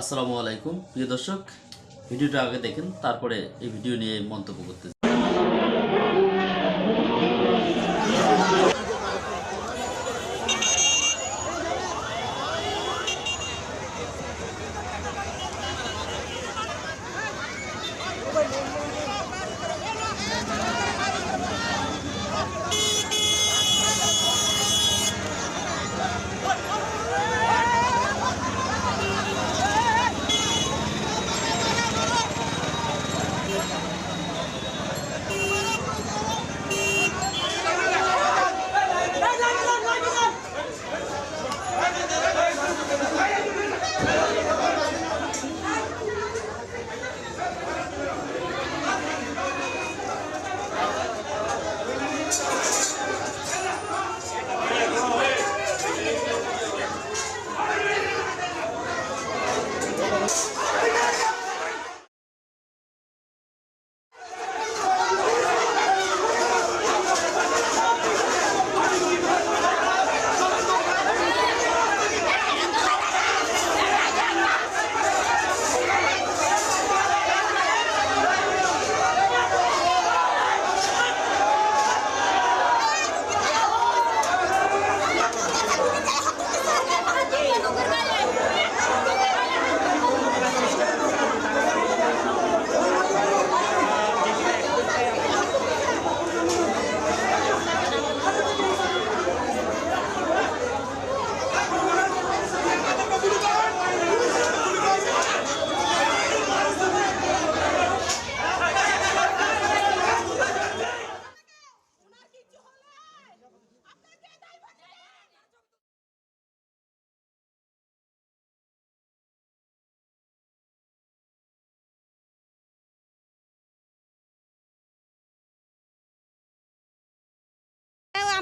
আসসালামু আলাইকুম। প্রিয় দর্শক ভিডিওটা আগে দেখেন তারপরে এই ভিডিও নিয়ে মন্তব্য করতে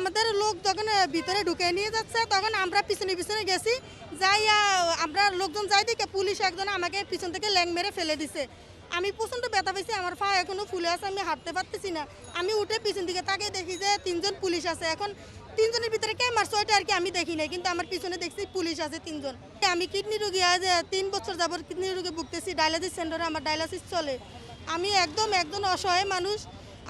আমাদের লোক যখন ভিতরে ঢুকে নিয়ে যাচ্ছে, তখন আমরা পিছনে পিছনে গেছি। যাই আমরা লোকজন যাই দেখে পুলিশ একজন আমাকে পিছন থেকে ল্যাং মেরে ফেলে দিছে। আমি প্রচণ্ড ব্যথা পেয়েছি, আমার পা এখনও ফুলে আছে, আমি হাঁটতে পারতেছি না। আমি উঠে পিছন দিকে তাকে দেখি যে তিনজন পুলিশ আছে। এখন তিনজনের ভিতরে কে মারছে, ওইটা আর কি আমি দেখি নাই, কিন্তু আমার পিছনে দেখছি পুলিশ আছে তিনজন। আমি কিডনি রুগী, আজ তিন বছর যাবত কিডনি রুগী ভুগতেছি ডায়ালিসিস সেন্টারে আমার ডায়ালিসিস চলে। আমি একদম একদম অসহায় মানুষ।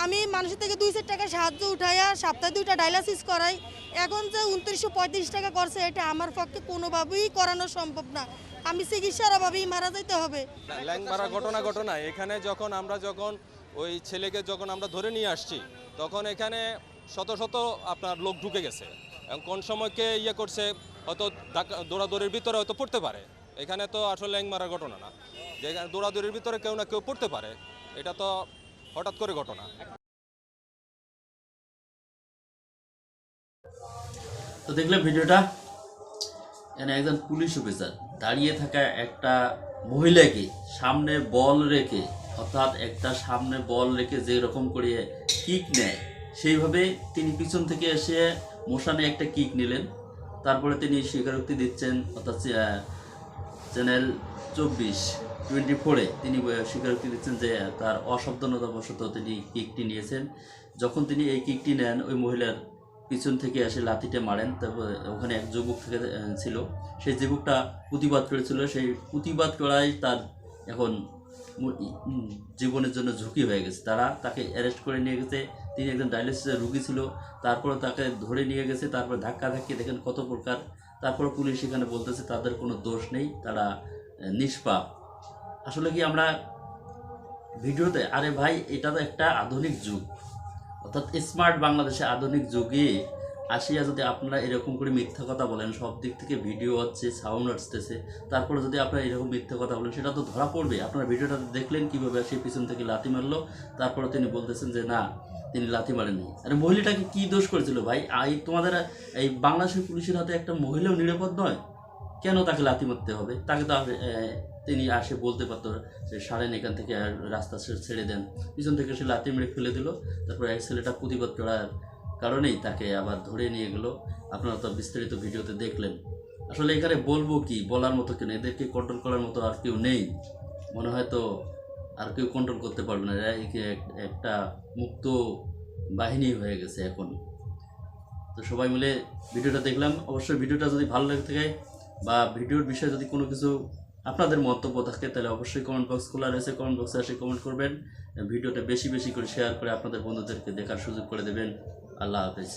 আমি মানুষের থেকে দুই টাকা সাহায্য উঠাইয়া সপ্তাহে দুইটা ডায়ালিসিস করাই। এখন যে উনত্রিশশো পঁয়ত্রিশ টাকা করছে, এটা আমার পক্ষে কোনোভাবেই করানো সম্ভব না। আমি চিকিৎসার অভাবেই মারা যেতে হবে। ঘটনা ঘটনা। এখানে যখন আমরা যখন ওই ছেলেকে যখন আমরা ধরে নিয়ে আসছি, তখন এখানে শত শত আপনার লোক ঢুকে গেছে। এবং কোন সময়কে ইয়ে করছে, হয়তো দৌড়াদৌড়ির ভিতরে হয়তো পড়তে পারে। এখানে তো আসলে ল্যাং মারার ঘটনা না। যেখানে দৌড়াদৌড়ির ভিতরে কেউ না কেউ পড়তে পারে। এটা তো হঠাৎ করে ঘটনা। তো দেখলাম ভিডিওটা? এখানে একজন পুলিশ অফিসার, দাঁড়িয়ে থাকা একটা মহিলাকে সামনে বল রেখে, অর্থাৎ একটা সামনে বল রেখে যে রকম করে কিক নেয়, সেইভাবে তিনি পিছন থেকে এসে মোশানে একটা কিক নিলেন। তারপরে তিনি স্বীকারোক্তি দিচ্ছেন, অর্থাৎ চ্যানেল চব্বিশ। টোয়েন্টি ফোরে তিনি স্বীকারোক্তি দিচ্ছেন যে তার অসাবধানতাবশত তিনি কিকটি নিয়েছেন। যখন তিনি এই কিকটি নেন, ওই মহিলার পিছন থেকে এসে লাথিটা মারেন। তারপর ওখানে এক যুবক থেকে ছিল। সেই যুবকটা প্রতিবাদ করেছিল। সেই প্রতিবাদ করাই তার এখন জীবনের জন্য ঝুঁকি হয়ে গেছে। তারা তাকে অ্যারেস্ট করে নিয়ে গেছে। তিনি একজন ডায়ালিসিসের রুগী ছিল। তারপরে তাকে ধরে নিয়ে গেছে। তারপর ধাক্কা ধাক্কি দেখেন কত প্রকার। তারপর পুলিশ এখানে বলতেছে, তাদের কোনো দোষ নেই। তারা নিষ্পাপ। আসলে কি আমরা ভিডিওতে, আরে ভাই, এটা তো একটা আধুনিক যুগ। অর্থাৎ স্মার্ট বাংলাদেশে আধুনিক যুগে আসিয়া যদি আপনারা এরকম করে মিথ্যা কথা বলেন, সব দিক থেকে ভিডিও হচ্ছে সাউন্ড আসতেছে, তারপরে যদি আপনারা এরকম মিথ্যা কথা বলেন, সেটা তো ধরা পড়বে। আপনারা ভিডিওটা দেখলেন কীভাবে সে পিছন থেকে লাথি মারলো, তারপরে তিনি বলতেছেন যে, না, তিনি লাথি মারেননি। আরে মহিলাটাকে কি দোষ করেছিল ভাই? এই তোমাদের এই বাংলাদেশের পুলিশের হাতে একটা মহিলাও নিরাপদ নয়? কেন তাকে লাথি মারতে হবে? তাকে তো তিনি আসে বলতে পারতো যে, সারেন, এখান থেকে আর রাস্তা ছেড়ে দেন। পিছন থেকে সে লাথি মেরে ফেলে দিল। তারপর এক ছেলেটা প্রতিবাদ করার কারণেই তাকে আবার ধরে নিয়ে গেল। আপনারা তো বিস্তারিত ভিডিওতে দেখলেন। আসলে এখানে বলব কি, বলার মতো কেন? এদেরকে কন্ট্রোল করার মতো আর কেউ নেই। মনে হয় তো আর কেউ কন্ট্রোল করতে পারবে না। একটা মুক্ত বাহিনী হয়ে গেছে এখন। তো সবাই মিলে ভিডিওটা দেখলাম। অবশ্যই ভিডিওটা যদি ভালো লাগে থাকে বা ভিডিওর বিষয়ে যদি কোনো কিছু আপনাদের মন্তব্য থাকে তাহলে অবশ্যই কমেন্ট বক্স খোলা রয়েছে। কমেন্ট বক্সে এসে কমেন্ট করবেন। ভিডিওটা বেশি বেশি করে শেয়ার করে আপনাদের বন্ধুদেরকে দেখার সুযোগ করে দেবেন। আল্লাহ হাফেজ।